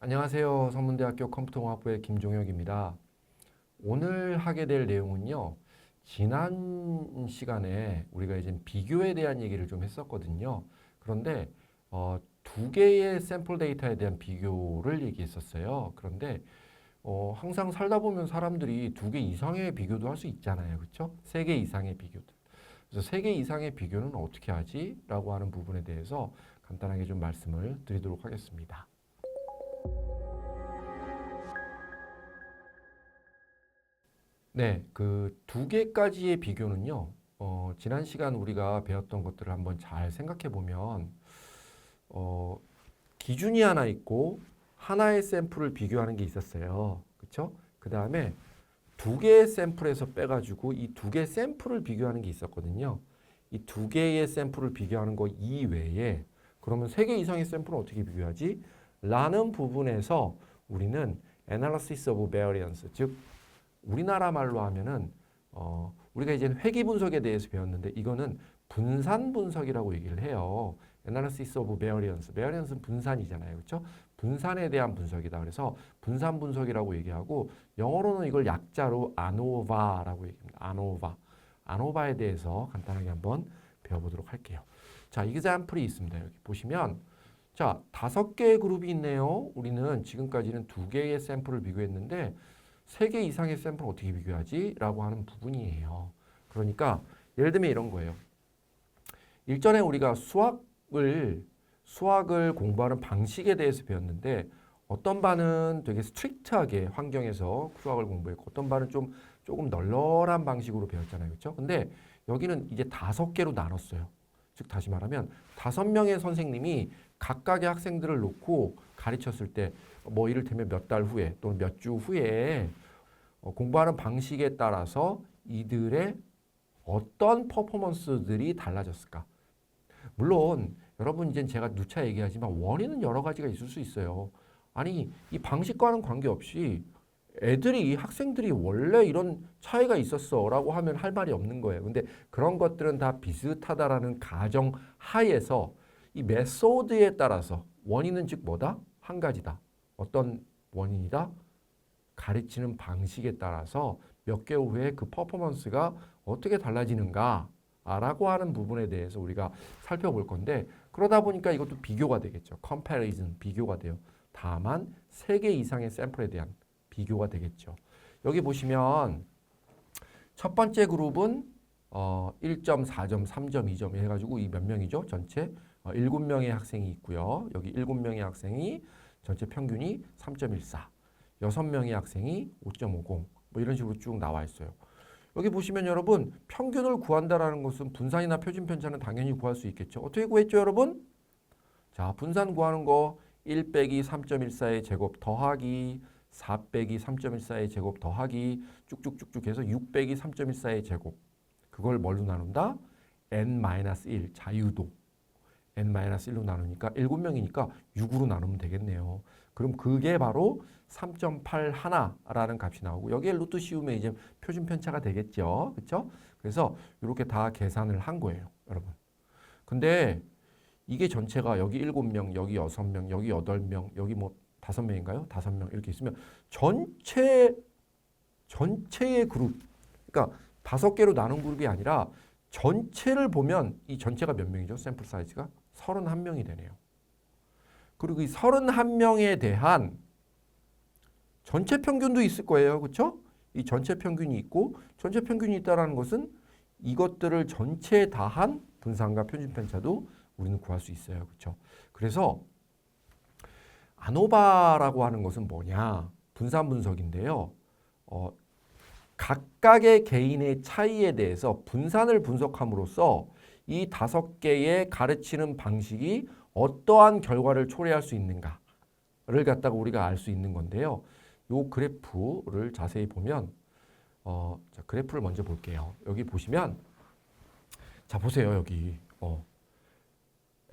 안녕하세요. 성문대학교 컴퓨터공학부의 김종혁입니다. 오늘 하게 될 내용은요. 지난 시간에 우리가 이제 비교에 대한 얘기를 좀 했었거든요. 그런데 어, 두 개의 샘플 데이터에 대한 비교를 얘기했었어요. 그런데 어, 항상 살다 보면 사람들이 두 개 이상의 비교도 할 수 있잖아요. 그렇죠? 세 개 이상의 비교들. 그래서 세 개 이상의 비교는 어떻게 하지? 라고 하는 부분에 대해서 간단하게 좀 말씀을 드리도록 하겠습니다. 네, 그 두 개까지의 비교는요. 어, 지난 시간 우리가 배웠던 것들을 한번 잘 생각해 보면 어, 기준이 하나 있고 하나의 샘플을 비교하는 게 있었어요. 그렇죠? 그 다음에 두 개의 샘플에서 빼가지고 이 두 개의 샘플을 비교하는 게 있었거든요. 이 두 개의 샘플을 비교하는 거 이외에 그러면 세 개 이상의 샘플은 어떻게 비교하지? 라는 부분에서 우리는 analysis of variance, 즉 우리나라 말로 하면은 어, 우리가 이제 회귀 분석에 대해서 배웠는데 이거는 분산 분석이라고 얘기를 해요. analysis of variance. variance는 분산이잖아요. 그렇죠? 분산에 대한 분석이다. 그래서 분산 분석이라고 얘기하고 영어로는 이걸 약자로 ANOVA라고 얘기합니다. ANOVA. ANOVA에 대해서 간단하게 한번 배워보도록 할게요. 자, 이그zam플이 있습니다. 여기 보시면 자, 다섯 개의 그룹이 있네요. 우리는 지금까지는 두 개의 샘플을 비교했는데 세 개 이상의 샘플 어떻게 비교하지? 라고 하는 부분이에요. 그러니까 예를 들면 이런 거예요. 일전에 우리가 수학을 수학을 공부하는 방식에 대해서 배웠는데 어떤 반은 되게 스트릭트하게 환경에서 수학을 공부했고 어떤 반은 좀 조금 널널한 방식으로 배웠잖아요. 그렇죠? 근데 여기는 이제 다섯 개로 나눴어요. 즉 다시 말하면 다섯 명의 선생님이 각각의 학생들을 놓고 가르쳤을 때 뭐 이를테면 몇 달 후에 또는 몇 주 후에 어, 공부하는 방식에 따라서 이들의 어떤 퍼포먼스들이 달라졌을까? 물론 여러분 이제 제가 누차 얘기하지만 원인은 여러 가지가 있을 수 있어요. 아니 이 방식과는 관계없이 애들이 학생들이 원래 이런 차이가 있었어라고 하면 할 말이 없는 거예요. 근데 그런 것들은 다 비슷하다라는 가정 하에서 이 메소드에 따라서 원인은 즉 뭐다? 한 가지다. 어떤 원인이다? 가르치는 방식에 따라서 몇 개월 후에 그 퍼포먼스가 어떻게 달라지는가 라고 하는 부분에 대해서 우리가 살펴볼 건데 그러다 보니까 이것도 비교가 되겠죠. comparison 비교가 돼요. 다만 세 개 이상의 샘플에 대한 비교가 되겠죠. 여기 보시면 첫 번째 그룹은 어 1점, 4점, 3점, 2점 해가지고 이 몇 명이죠? 전체 어 7명의 학생이 있고요. 여기 7명의 학생이 전체 평균이 3.14. 6명의 학생이 5.50. 뭐 이런 식으로 쭉 나와 있어요. 여기 보시면 여러분 평균을 구한다라는 것은 분산이나 표준 편차는 당연히 구할 수 있겠죠. 어떻게 구했죠, 여러분? 자, 분산 구하는 거 1 빼기 3.14의 제곱 더하기 4 빼기 3.14의 제곱 더하기 쭉쭉쭉쭉 해서 6 빼기 3.14의 제곱. 그걸 뭘로 나눈다? n-1 자유도. n-1로 나누니까 7명이니까 6으로 나누면 되겠네요. 그럼 그게 바로 3.8 하나라는 값이 나오고 여기에 루트 씌우면 이제 표준 편차가 되겠죠. 그렇죠? 그래서 이렇게 다 계산을 한 거예요, 여러분. 근데 이게 전체가 여기 7명, 여기 6명, 여기 8명, 여기 뭐 5명인가요? 5명 이렇게 있으면 전체 전체의 그룹 그러니까 다섯 개로 나눈 그룹이 아니라 전체를 보면 이 전체가 몇 명이죠? 샘플 사이즈가 31명이 되네요. 그리고 이 31명에 대한 전체 평균도 있을 거예요. 그렇죠? 이 전체 평균이 있고 전체 평균이 있다라는 것은 이것들을 전체에 다한 분산과 표준 편차도 우리는 구할 수 있어요. 그렇죠? 그래서 아노바라고 하는 것은 뭐냐? 분산 분석인데요. 어, 각각의 개인의 차이에 대해서 분산을 분석함으로써 이 다섯 개의 가르치는 방식이 어떠한 결과를 초래할 수 있는가를 갖다가 우리가 알 수 있는 건데요. 요 그래프를 자세히 보면 어, 자, 그래프를 먼저 볼게요. 여기 보시면 자 보세요 여기 어,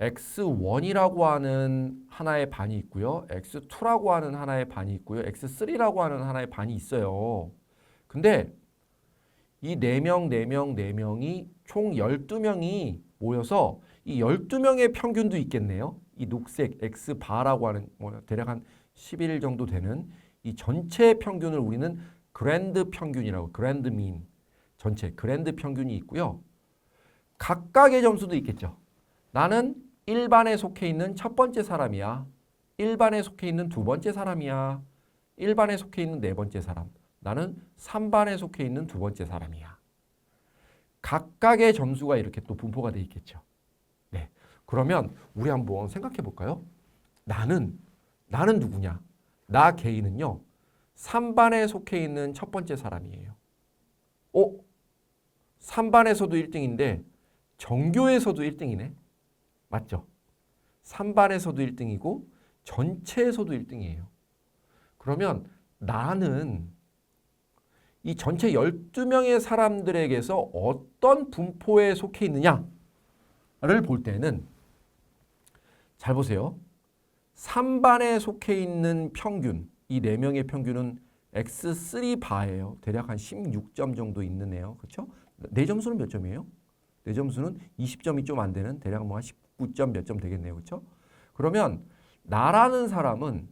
x1이라고 하는 하나의 반이 있고요. x2라고 하는 하나의 반이 있고요. x3라고 하는 하나의 반이 있어요. 근데 이 4명, 4명, 4명이 총 12명이 모여서 이 12명의 평균도 있겠네요. 이 녹색 x 바라고 하는 뭐 대략 한 11 정도 되는 이 전체 평균을 우리는 그랜드 평균이라고 그랜드 민 전체 그랜드 평균이 있고요. 각각의 점수도 있겠죠. 나는 1반에 속해 있는 첫 번째 사람이야. 1반에 속해 있는 두 번째 사람이야. 1반에 속해 있는 네 번째 사람. 나는 3반에 속해 있는 두 번째 사람이야. 각각의 점수가 이렇게 또 분포가 돼 있겠죠. 네. 그러면 우리 한번 생각해 볼까요? 나는 나는 누구냐? 나 개인은요. 3반에 속해 있는 첫 번째 사람이에요. 어? 3반에서도 1등인데 전교에서도 1등이네. 맞죠? 3반에서도 1등이고 전체에서도 1등이에요. 그러면 나는 이 전체 12명의 사람들에게서 어떤 분포에 속해 있느냐를 볼 때는 잘 보세요. 3반에 속해 있는 평균, 이 4명의 평균은 X3 바예요. 대략 한 16점 정도 있는 애요. 그렇죠? 내 점수는 몇 점이에요? 내 점수는 20점이 좀 안 되는 대략 뭐 한 19점 몇 점 되겠네요. 그렇죠? 그러면 나라는 사람은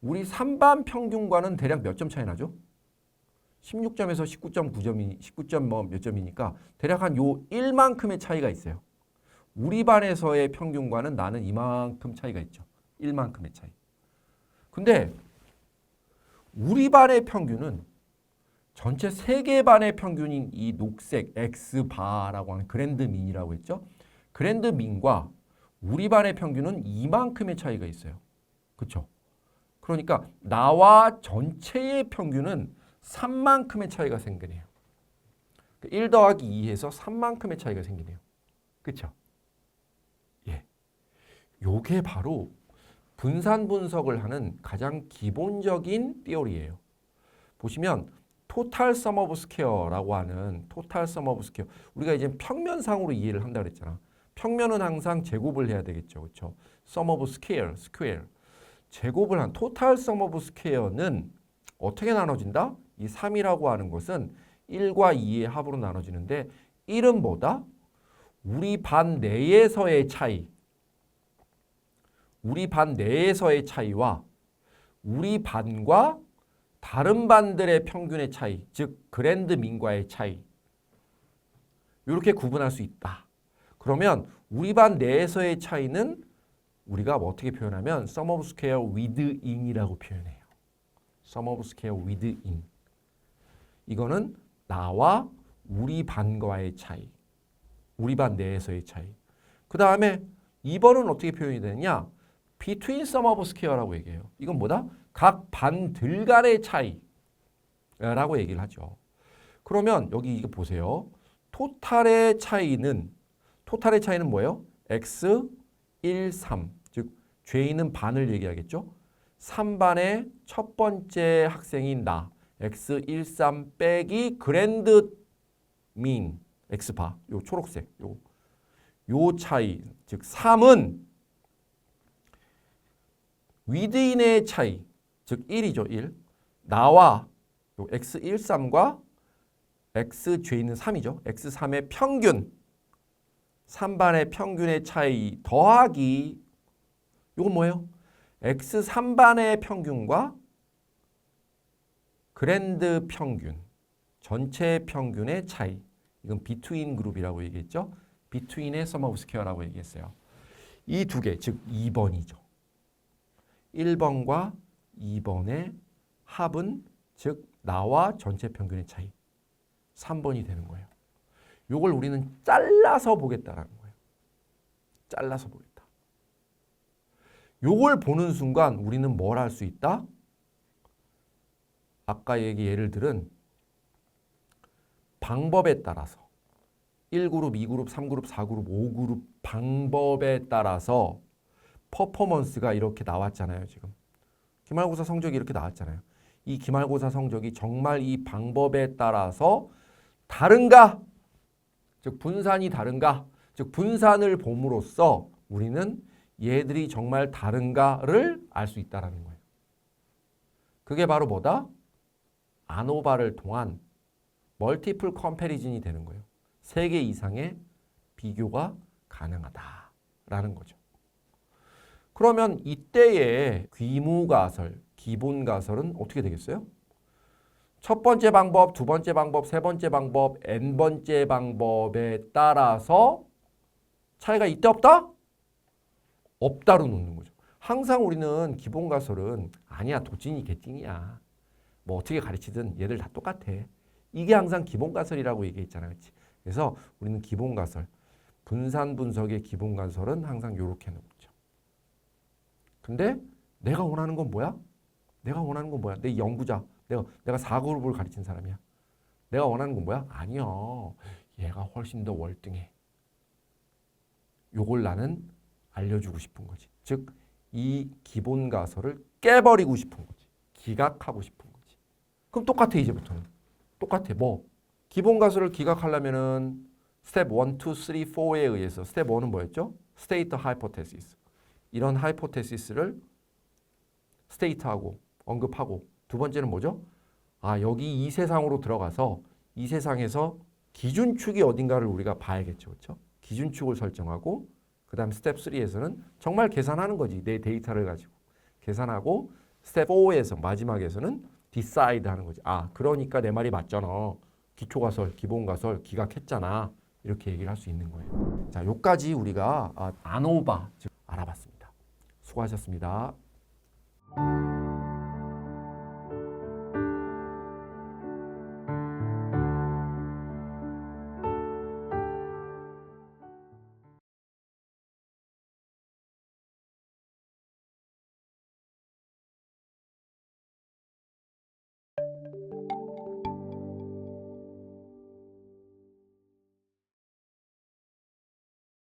우리 3반 평균과는 대략 몇 점 차이 나죠? 16점에서 19.9점이 19점 뭐 몇 점이니까 대략 한 요 1만큼의 차이가 있어요. 우리 반에서의 평균과는 나는 이만큼 차이가 있죠. 1만큼의 차이. 근데 우리 반의 평균은 전체 세계 반의 평균인 이 녹색 X 바라고 하는 그랜드 민이라고 했죠. 그랜드 민과 우리 반의 평균은 이만큼의 차이가 있어요. 그렇죠? 그러니까 나와 전체의 평균은 3만큼의 차이가 생기네요. 1 더하기 2에서 3만큼의 차이가 생기네요. 그렇죠? 예. 요게 바로 분산 분석을 하는 가장 기본적인 띠오리예요. 보시면 토탈 썸 오브 스퀘어라고 하는 토탈 썸 오브 스퀘어. 우리가 이제 평면상으로 이해를 한다 그랬잖아. 평면은 항상 제곱을 해야 되겠죠. 그렇죠? 썸 오브 스퀘어, 스퀘어. 제곱을 한 토탈 썸 오브 스퀘어는 어떻게 나눠진다? 이 3이라고 하는 것은 1과 2의 합으로 나눠지는데 1은 뭐다? 우리 반 내에서의 차이. 우리 반 내에서의 차이와 우리 반과 다른 반들의 평균의 차이, 즉 그랜드 민과의 차이. 이렇게 구분할 수 있다. 그러면 우리 반 내에서의 차이는 우리가 뭐 어떻게 표현하면 sum of square within이라고 표현해요. sum of square within. 이거는 나와 우리 반과의 차이. 우리 반 내에서의 차이. 그 다음에 2번은 어떻게 표현이 되느냐? between sum of square라고 얘기해요. 이건 뭐다? 각 반들 간의 차이 라고 얘기를 하죠. 그러면 여기 이거 보세요. 토탈의 차이는 토탈의 차이는 뭐예요? x 1, 3. 즉 죄인은 반을 얘기하겠죠. 3반의 첫 번째 학생인 나. X 1, 3 빼기 그랜드 민. X바. 요 초록색. 요. 요 차이. 즉 3은 위드인의 차이. 즉 1이죠 1 나와 요 x13과 x 죄 있는 3이죠. X3의 평균 3반의 평균의 차이 더하기 요건 뭐예요? x3반의 평균과 그랜드 평균 전체 평균의 차이. 이건 비트윈 그룹이라고 얘기했죠? 비트윈의 서머 오브 스퀘어라고 얘기했어요. 이 두 개 즉 2번이죠. 1번과 2번의 합은 즉 나와 전체 평균의 차이. 3번이 되는 거예요. 요걸 우리는 잘라서 보겠다라는 거예요. 잘라서 보겠다. 요걸 보는 순간 우리는 뭘 할 수 있다? 아까 얘기 예를 들은 방법에 따라서 1그룹, 2그룹, 3그룹, 4그룹, 5그룹 방법에 따라서 퍼포먼스가 이렇게 나왔잖아요, 지금. 기말고사 성적이 이렇게 나왔잖아요. 이 기말고사 성적이 정말 이 방법에 따라서 다른가? 즉 분산이 다른가? 즉 분산을 봄으로써 우리는 얘들이 정말 다른가를 알 수 있다라는 거예요. 그게 바로 뭐다? 아노바를 통한 멀티플 컴패리즌이 되는 거예요. 세 개 이상의 비교가 가능하다라는 거죠. 그러면 이때의 귀무가설, 기본가설은 어떻게 되겠어요? 첫 번째 방법, 두 번째 방법, 세 번째 방법, n 번째 방법에 따라서 차이가 있다 없다? 없다로 놓는 거죠. 항상 우리는 기본 가설은 아니야 도찐이 개찐이야. 뭐 어떻게 가르치든 얘들 다 똑같아. 이게 항상 기본 가설이라고 얘기했잖아, 그렇지? 그래서 우리는 기본 가설, 분산 분석의 기본 가설은 항상 이렇게 놓죠. 근데 내가 원하는 건 뭐야? 내가 원하는 건 뭐야? 내 연구자, 내가 내가 4그룹을 가르친 사람이야. 내가 원하는 건 뭐야? 아니요. 얘가 훨씬 더 월등해. 요걸 나는 알려주고 싶은 거지. 즉, 이 기본 가설을 깨버리고 싶은 거지. 기각하고 싶은 거지. 그럼 똑같아, 이제부터는. 똑같아. 뭐? 기본 가설을 기각하려면은 스텝 1, 2, 3, 4에 의해서 스텝 1은 뭐였죠? 스테이트 하이포테시스. 이런 하이포테시스를 스테이트하고 언급하고 두 번째는 뭐죠? 아, 여기 이 세상으로 들어가서 이 세상에서 기준축이 어딘가를 우리가 봐야겠죠. 그렇죠? 기준축을 설정하고 그다음 스텝 3에서는 정말 계산하는 거지. 내 데이터를 가지고 계산하고 스텝 4에서 마지막에서는 디사이드 하는 거지. 아, 그러니까 내 말이 맞잖아. 기초 가설, 기본 가설 기각했잖아. 이렇게 얘기를 할 수 있는 거예요. 자, 요까지 우리가 아, 아노바 즉 알아봤습니다. 수고하셨습니다.